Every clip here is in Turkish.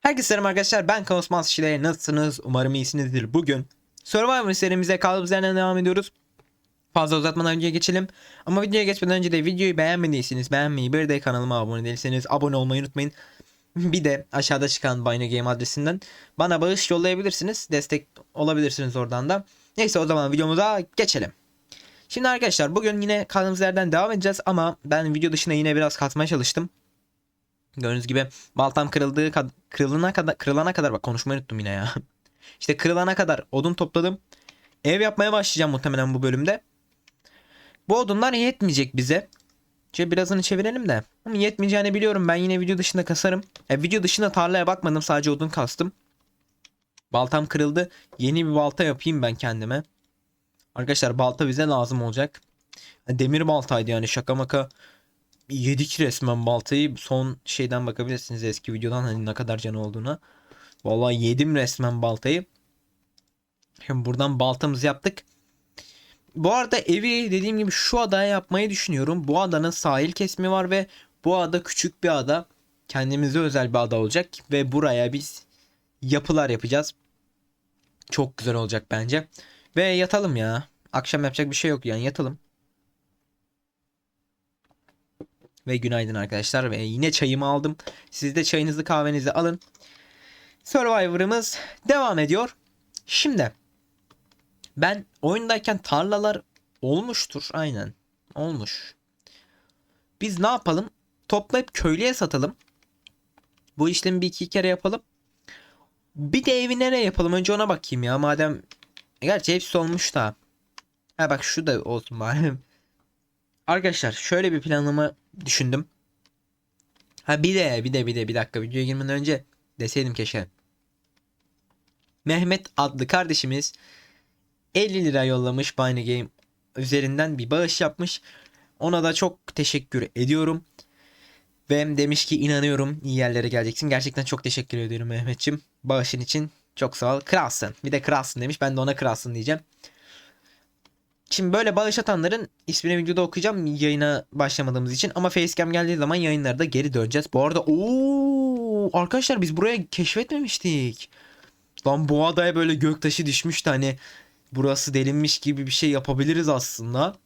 Herkese selam arkadaşlar. Ben Kaosman Şile. Nasılsınız? Umarım iyisinizdir. Bugün Survivor serimize kaldığımız yerden devam ediyoruz. Fazla uzatmadan önce geçelim. Ama videoya geçmeden önce de videoyu beğenmediyseniz beğenmeyi bir de kanalıma abone değilseniz abone olmayı unutmayın. Bir de aşağıda çıkan Bino Game adresinden bana bağış yollayabilirsiniz. Destek olabilirsiniz oradan da. Neyse o zaman videomuza geçelim. Şimdi arkadaşlar bugün yine kaldığımız yerden devam edeceğiz ama ben video dışına yine biraz katmaya çalıştım Gördüğünüz gibi baltam kırıldığı kırılana kadar kırılana kadar bak konuşmayı unuttum yine ya. İşte kırılana kadar odun topladım. Ev yapmaya başlayacağım muhtemelen bu bölümde. Bu odunlar yetmeyecek bize. Şöyle birazını çevirelim de. Ama yetmeyeceğini biliyorum. Ben yine video dışında kasarım. Ya video dışında tarlaya bakmadım. Sadece odun kastım. Baltam kırıldı. Yeni bir balta yapayım ben kendime. Arkadaşlar balta bize lazım olacak. Demir baltaydı yani şaka maka yedik resmen baltayı. Son şeyden bakabilirsiniz eski videodan hani ne kadar canı olduğuna. Vallahi yedim resmen baltayı. Şimdi buradan baltamızı yaptık. Bu arada evi dediğim gibi şu adaya yapmayı düşünüyorum. Bu adanın sahil kesimi var ve bu ada küçük bir ada. Kendimize özel bir ada olacak ve buraya biz yapılar yapacağız. Çok güzel olacak bence. Ve yatalım ya. Akşam yapacak bir şey yok yani yatalım. Ve günaydın arkadaşlar ve yine çayımı aldım. Siz de çayınızı kahvenizi alın. Survivor'ımız devam ediyor. Şimdi ben oyundayken tarlalar olmuştur aynen. Olmuş. Biz ne yapalım? Toplayıp köylüye satalım. Bu işlemi bir iki kere yapalım. Bir de evi nereye yapalım? Önce ona bakayım ya. Madem gerçi hepsi olmuş da. Ha bak şu da olsun bari. Arkadaşlar şöyle bir planlama düşündüm. Ha bir de bir de bir de bir dakika videoya girmeden önce deseydim keşke. Mehmet adlı kardeşimiz 50 lira yollamış Bine Game üzerinden bir bağış yapmış. Ona da çok teşekkür ediyorum. Ve demiş ki inanıyorum iyi yerlere geleceksin. Gerçekten çok teşekkür ediyorum Mehmetçim. Bağışın için çok sağ ol. Kralsın. Bir de kralsın demiş. Ben de ona kralsın diyeceğim. Şimdi böyle bağış atanların ismini videoda okuyacağım yayına başlamadığımız için ama facecam geldiği zaman yayınlarda geri döneceğiz. Bu arada ooo arkadaşlar biz buraya keşfetmemiştik. Lan bu adaya böyle göktaşı düşmüştü hani burası delinmiş gibi bir şey yapabiliriz aslında.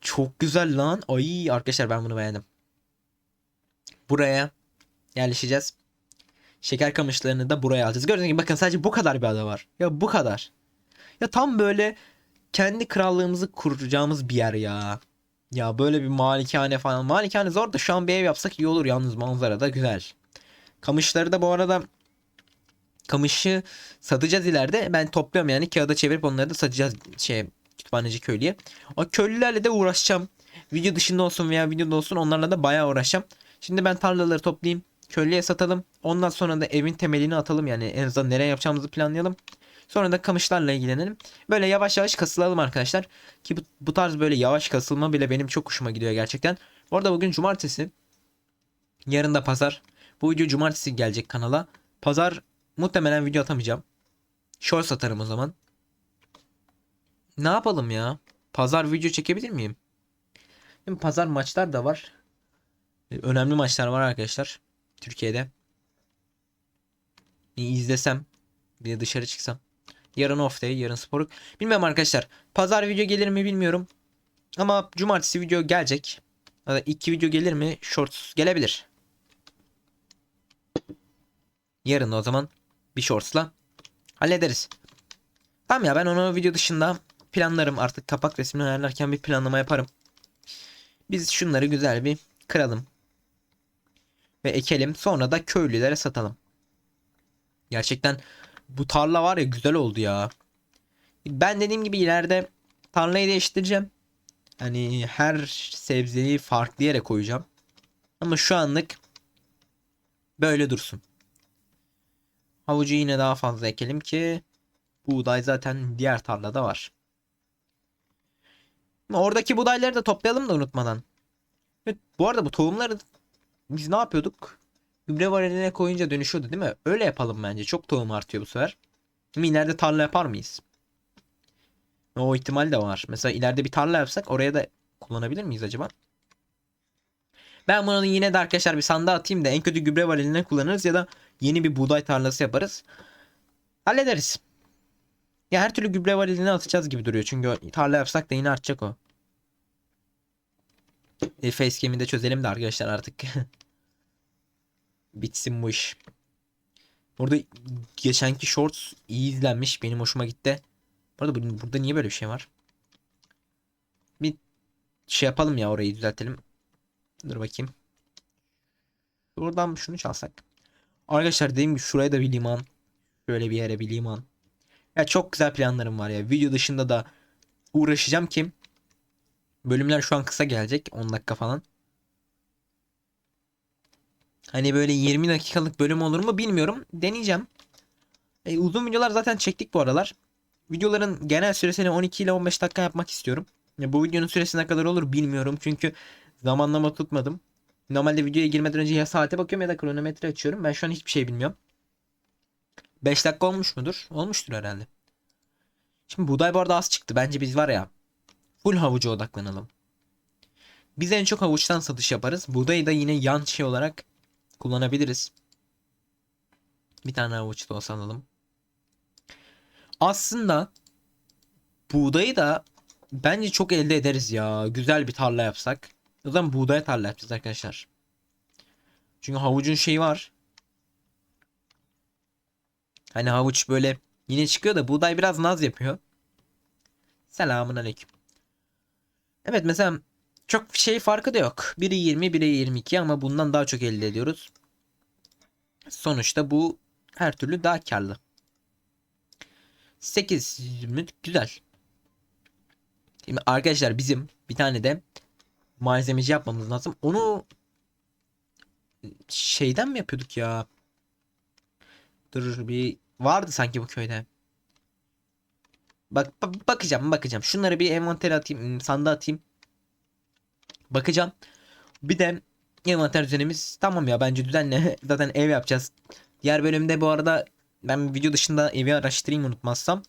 Çok güzel lan. Ay arkadaşlar ben bunu beğendim. Buraya yerleşeceğiz. Şeker kamışlarını da buraya alacağız. Gördüğünüz gibi bakın sadece bu kadar bir ada var. Ya bu kadar. Ya tam böyle kendi krallığımızı kuracağımız bir yer ya. Ya böyle bir malikane falan. Malikane zor da şu an bir ev yapsak iyi olur yalnız manzara da güzel. Kamışları da bu arada kamışı satacağız ileride. Ben topluyorum yani kağıda çevirip onları da satacağız şey kütüphaneci köylüye. O köylülerle de uğraşacağım. Video dışında olsun veya videoda olsun onlarla da bayağı uğraşacağım. Şimdi ben tarlaları toplayayım. Köylüye satalım. Ondan sonra da evin temelini atalım. Yani en azından nereye yapacağımızı planlayalım. Sonra da kamışlarla ilgilenelim. Böyle yavaş yavaş kasılalım arkadaşlar. Ki bu, bu tarz böyle yavaş kasılma bile benim çok hoşuma gidiyor gerçekten. Bu arada bugün cumartesi. Yarın da pazar. Bu video cumartesi gelecek kanala. Pazar muhtemelen video atamayacağım. Short atarım o zaman. Ne yapalım ya? Pazar video çekebilir miyim? Şimdi pazar maçlar da var. Önemli maçlar var arkadaşlar. Türkiye'de. Bir izlesem. Bir de dışarı çıksam. Yarın off day, yarın spor. Bilmem arkadaşlar. Pazar video gelir mi bilmiyorum. Ama cumartesi video gelecek. Ya da iki video gelir mi? Shorts gelebilir. Yarın o zaman bir shortsla hallederiz. Tamam ya ben onu video dışında planlarım artık kapak resmini ayarlarken bir planlama yaparım. Biz şunları güzel bir kıralım. Ve ekelim sonra da köylülere satalım. Gerçekten bu tarla var ya güzel oldu ya. Ben dediğim gibi ileride tarlayı değiştireceğim. Hani her sebzeyi farklı yere koyacağım. Ama şu anlık böyle dursun. Havucu yine daha fazla ekelim ki buğday zaten diğer tarlada var. Oradaki buğdayları da toplayalım da unutmadan. Evet, bu arada bu tohumları biz ne yapıyorduk? Gübre vareline koyunca dönüşüyordu değil mi? Öyle yapalım bence. Çok tohum artıyor bu sefer. Şimdi ileride tarla yapar mıyız? O ihtimal de var. Mesela ileride bir tarla yapsak oraya da kullanabilir miyiz acaba? Ben bunu yine de arkadaşlar bir sandığa atayım da en kötü gübre vareline kullanırız ya da yeni bir buğday tarlası yaparız. Hallederiz. Ya her türlü gübre vareline atacağız gibi duruyor. Çünkü tarla yapsak da yine artacak o. E, facecam'i de çözelim de arkadaşlar artık. Bitsin bu iş. Burada geçenki shorts iyi izlenmiş. Benim hoşuma gitti. Bu arada bu- burada niye böyle bir şey var? Bir şey yapalım ya orayı düzeltelim. Dur bakayım. Buradan şunu çalsak. Arkadaşlar dediğim gibi şuraya da bir liman. Şöyle bir yere bir liman. Ya çok güzel planlarım var ya. Video dışında da uğraşacağım ki bölümler şu an kısa gelecek. 10 dakika falan. Hani böyle 20 dakikalık bölüm olur mu bilmiyorum. Deneyeceğim. E, uzun videolar zaten çektik bu aralar. Videoların genel süresini 12 ile 15 dakika yapmak istiyorum. Ya, bu videonun süresi ne kadar olur bilmiyorum. Çünkü zamanlama tutmadım. Normalde videoya girmeden önce ya saate bakıyorum ya da kronometre açıyorum. Ben şu an hiçbir şey bilmiyorum. 5 dakika olmuş mudur? Olmuştur herhalde. Şimdi buğday bu arada az çıktı. Bence biz var ya full havuca odaklanalım. Biz en çok havuçtan satış yaparız. Buğdayı da yine yan şey olarak kullanabiliriz. Bir tane havuç da olsa alalım. Aslında buğdayı da bence çok elde ederiz ya. Güzel bir tarla yapsak. O zaman buğday tarla yapacağız arkadaşlar. Çünkü havucun şeyi var. Hani havuç böyle yine çıkıyor da buğday biraz naz yapıyor. Selamun aleyküm. Evet mesela çok şey farkı da yok. Biri 20, biri 22 ama bundan daha çok elde ediyoruz. Sonuçta bu her türlü daha karlı. 8 zümrüt güzel. Şimdi arkadaşlar bizim bir tane de malzemeci yapmamız lazım. Onu şeyden mi yapıyorduk ya? Dur bir vardı sanki bu köyde. Bak ba- bakacağım bakacağım. Şunları bir envantere atayım, sandığa atayım. Bakacağım. Bir de envanter düzenimiz tamam ya bence düzenle. Zaten ev yapacağız. Diğer bölümde bu arada ben video dışında evi araştırayım unutmazsam.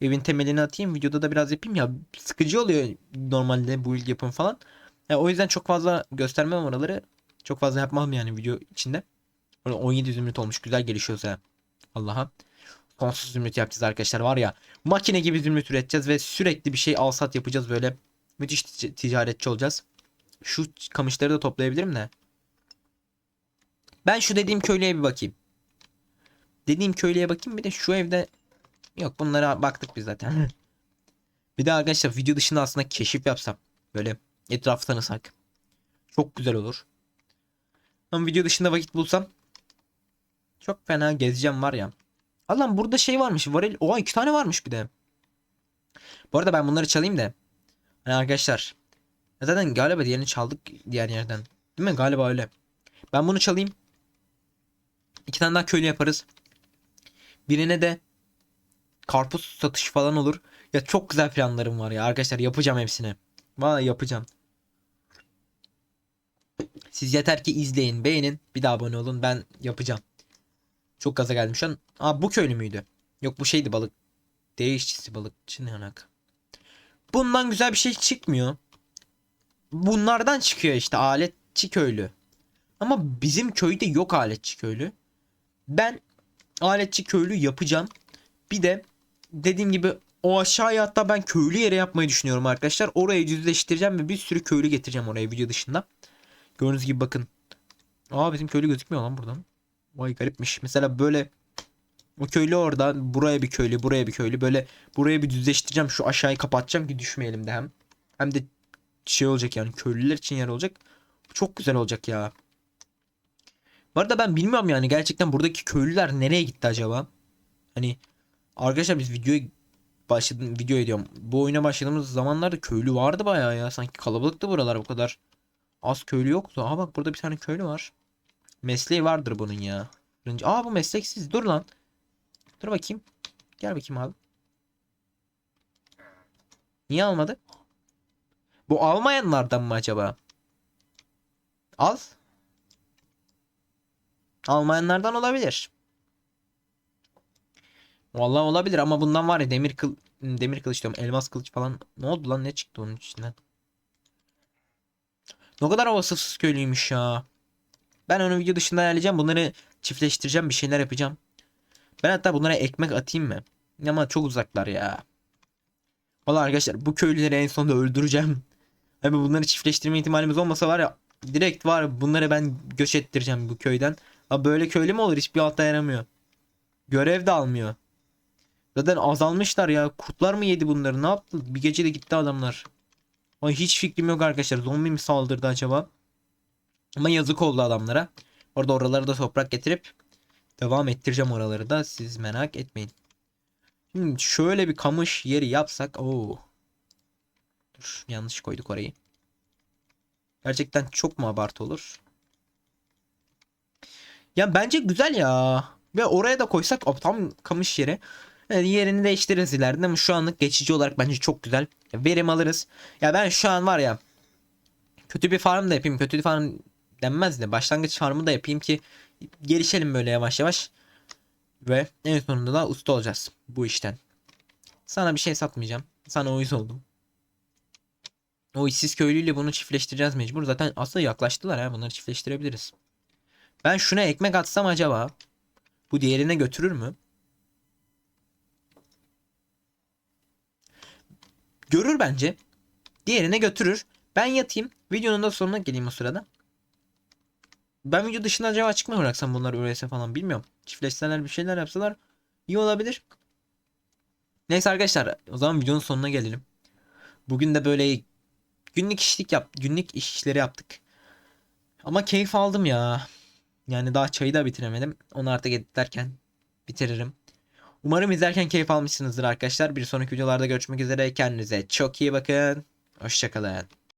Evin temelini atayım. Videoda da biraz yapayım ya. Sıkıcı oluyor normalde bu ilgi yapım falan. Ya, o yüzden çok fazla göstermem oraları. Çok fazla yapmam yani video içinde. Orada 17 zümrüt olmuş. Güzel gelişiyoruz ya. Allah'a. Sonsuz zümrüt yapacağız arkadaşlar var ya. Makine gibi zümrüt üreteceğiz ve sürekli bir şey al sat yapacağız böyle. Müthiş tic- ticaretçi olacağız. Şu kamışları da toplayabilirim de. Ben şu dediğim köylüye bir bakayım. Dediğim köylüye bakayım bir de şu evde yok bunlara baktık biz zaten. bir de arkadaşlar video dışında aslında keşif yapsam böyle etrafı tanısak çok güzel olur. Ama video dışında vakit bulsam çok fena gezeceğim var ya. Allah'ım burada şey varmış. Varil. Oha iki tane varmış bir de. Bu arada ben bunları çalayım da. Hani arkadaşlar. Zaten galiba diğerini çaldık diğer yerden. Değil mi? Galiba öyle. Ben bunu çalayım. İki tane daha köylü yaparız. Birine de karpuz satışı falan olur. Ya çok güzel planlarım var ya arkadaşlar yapacağım hepsini. Vallahi yapacağım. Siz yeter ki izleyin, beğenin, bir daha abone olun. Ben yapacağım. Çok gaza geldim şu an. Aa bu köylü müydü? Yok bu şeydi balık. Değişçisi balıkçı ne alaka? Bundan güzel bir şey çıkmıyor. Bunlardan çıkıyor işte aletçi köylü. Ama bizim köyde yok aletçi köylü. Ben aletçi köylü yapacağım. Bir de dediğim gibi o aşağıya hatta ben köylü yere yapmayı düşünüyorum arkadaşlar. Orayı düzleştireceğim ve bir sürü köylü getireceğim oraya video dışında. Gördüğünüz gibi bakın. Aa bizim köylü gözükmüyor lan buradan. Vay garipmiş. Mesela böyle o köylü orada buraya bir köylü buraya bir köylü böyle buraya bir düzleştireceğim şu aşağıyı kapatacağım ki düşmeyelim de hem. Hem de şey olacak yani köylüler için yer olacak. Çok güzel olacak ya. Bu arada ben bilmiyorum yani gerçekten buradaki köylüler nereye gitti acaba? Hani arkadaşlar biz videoya başladım video ediyorum. Bu oyuna başladığımız zamanlarda köylü vardı bayağı ya. Sanki kalabalıktı buralar bu kadar. Az köylü yoktu. Aha bak burada bir tane köylü var. Mesleği vardır bunun ya. Fırıncı. Aa bu mesleksiz. Dur lan. Dur bakayım. Gel bakayım abi. Niye almadı? Bu almayanlardan mı acaba? Al. Almayanlardan olabilir. Vallahi olabilir ama bundan var ya demir kıl demir kılıç diyorum elmas kılıç falan. Ne oldu lan ne çıktı onun içinden? Ne kadar vasıfsız köylüymüş ya. Ben onu video dışında ayarlayacağım. Bunları çiftleştireceğim. Bir şeyler yapacağım. Ben hatta bunlara ekmek atayım mı? Ama çok uzaklar ya. Valla arkadaşlar bu köylüleri en sonunda öldüreceğim. Abi bunları çiftleştirme ihtimalimiz olmasa var ya direkt var bunları ben göç ettireceğim bu köyden. Abi böyle köylü mü olur? Hiçbir altta yaramıyor. Görev de almıyor. Zaten azalmışlar ya. Kurtlar mı yedi bunları? Ne yaptı? Bir gecede gitti adamlar. Ay hiç fikrim yok arkadaşlar. Zombi mi saldırdı acaba? Ama yazık oldu adamlara. Orada oraları da toprak getirip devam ettireceğim oraları da. Siz merak etmeyin. Şimdi şöyle bir kamış yeri yapsak. Oo. Dur yanlış koyduk orayı. Gerçekten çok mu abartı olur? Ya bence güzel ya. Ve oraya da koysak o tam kamış yeri. Yani yerini değiştiririz ileride ama şu anlık geçici olarak bence çok güzel. Verim alırız. Ya ben şu an var ya kötü bir farm da yapayım. Kötü bir farm denmez de başlangıç farmı da yapayım ki gelişelim böyle yavaş yavaş. Ve en sonunda da usta olacağız bu işten. Sana bir şey satmayacağım. Sana uyuz oldum. O işsiz köylüyle bunu çiftleştireceğiz mecbur. Zaten aslında yaklaştılar ha. Bunları çiftleştirebiliriz. Ben şuna ekmek atsam acaba bu diğerine götürür mü? Görür bence. Diğerine götürür. Ben yatayım. Videonun da sonuna geleyim o sırada. Ben video dışında acaba açık mı bıraksam bunları ürese falan bilmiyorum. Çiftleşseler bir şeyler yapsalar iyi olabilir. Neyse arkadaşlar o zaman videonun sonuna gelelim. Bugün de böyle günlük işlik yap günlük işleri yaptık. Ama keyif aldım ya. Yani daha çayı da bitiremedim. Onu artık editlerken bitiririm. Umarım izlerken keyif almışsınızdır arkadaşlar. Bir sonraki videolarda görüşmek üzere. Kendinize çok iyi bakın. Hoşçakalın.